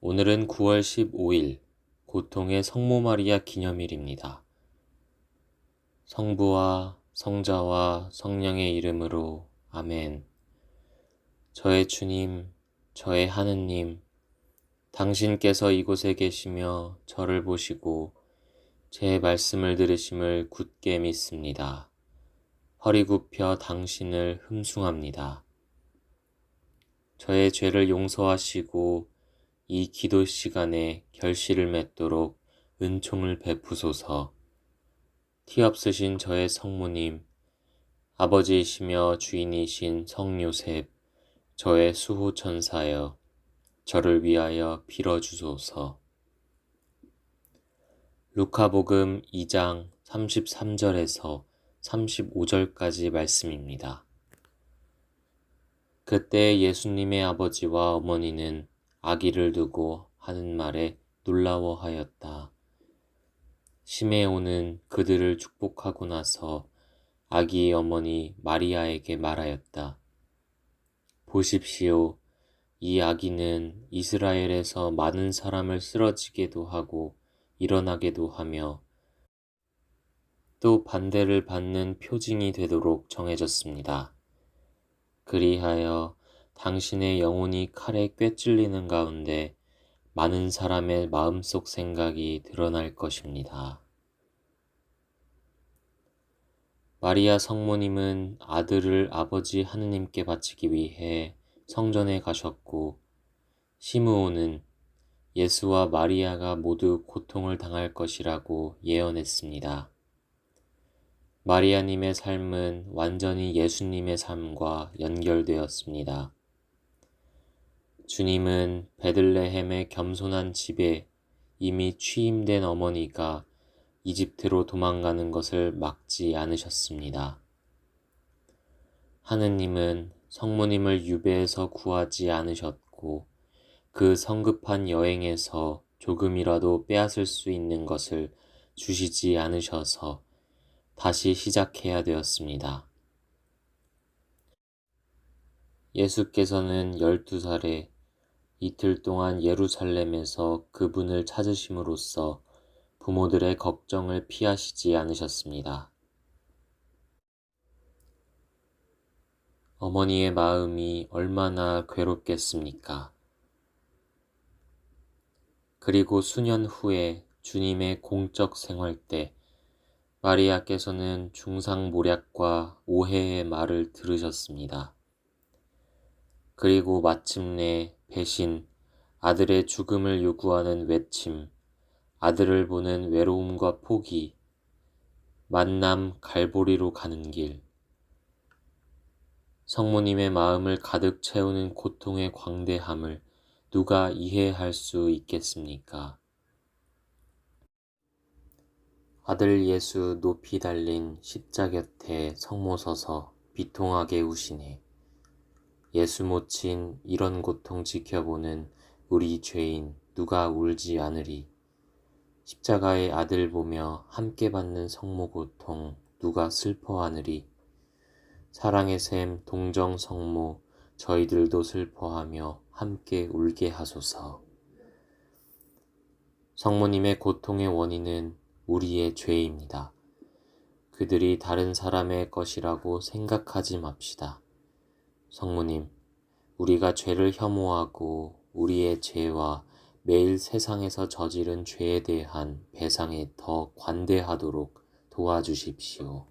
오늘은 9월 15일 고통의 성모 마리아 기념일입니다. 성부와 성자와 성령의 이름으로 아멘. 저의 주님, 저의 하느님, 당신께서 이곳에 계시며 저를 보시고 제 말씀을 들으심을 굳게 믿습니다. 허리 굽혀 당신을 흠숭합니다. 저의 죄를 용서하시고 이 기도 시간에 결실을 맺도록 은총을 베푸소서. 티 없으신 저의 성모님, 아버지이시며 주인이신 성요셉, 저의 수호 천사여, 저를 위하여 빌어주소서. 루카복음 2장 33절에서 35절까지 말씀입니다. 그때 예수님의 아버지와 어머니는 아기를 두고 하는 말에 놀라워하였다. 시메온은 그들을 축복하고 나서 아기의 어머니 마리아에게 말하였다. 보십시오. 이 아기는 이스라엘에서 많은 사람을 쓰러지게도 하고 일어나게도 하며 또 반대를 받는 표징이 되도록 정해졌습니다. 그리하여 당신의 영혼이 칼에 꿰찔리는 가운데 많은 사람의 마음속 생각이 드러날 것입니다. 마리아 성모님은 아들을 아버지 하느님께 바치기 위해 성전에 가셨고, 시므온은 예수와 마리아가 모두 고통을 당할 것이라고 예언했습니다. 마리아님의 삶은 완전히 예수님의 삶과 연결되었습니다. 주님은 베들레헴의 겸손한 집에 이미 취임된 어머니가 이집트로 도망가는 것을 막지 않으셨습니다. 하느님은 성모님을 유배에서 구하지 않으셨고 그 성급한 여행에서 조금이라도 빼앗을 수 있는 것을 주시지 않으셔서 다시 시작해야 되었습니다. 예수께서는 열두 살에 이틀 동안 예루살렘에서 그분을 찾으심으로써 부모들의 걱정을 피하시지 않으셨습니다. 어머니의 마음이 얼마나 괴롭겠습니까? 그리고 수년 후에 주님의 공적 생활 때 마리아께서는 중상모략과 오해의 말을 들으셨습니다. 그리고 마침내 배신, 아들의 죽음을 요구하는 외침, 아들을 보는 외로움과 포기, 만남 갈보리로 가는 길, 성모님의 마음을 가득 채우는 고통의 광대함을 누가 이해할 수 있겠습니까? 아들 예수 높이 달린 십자 곁에 성모 서서 비통하게 우시네. 예수 모친 이런 고통 지켜보는 우리 죄인 누가 울지 않으리. 십자가의 아들 보며 함께 받는 성모 고통 누가 슬퍼하느리. 사랑의 샘 동정 성모 저희들도 슬퍼하며 함께 울게 하소서. 성모님의 고통의 원인은 우리의 죄입니다. 그들이 다른 사람의 것이라고 생각하지 맙시다. 성모님, 우리가 죄를 혐오하고 우리의 죄와 매일 세상에서 저지른 죄에 대한 배상에 더 관대하도록 도와주십시오.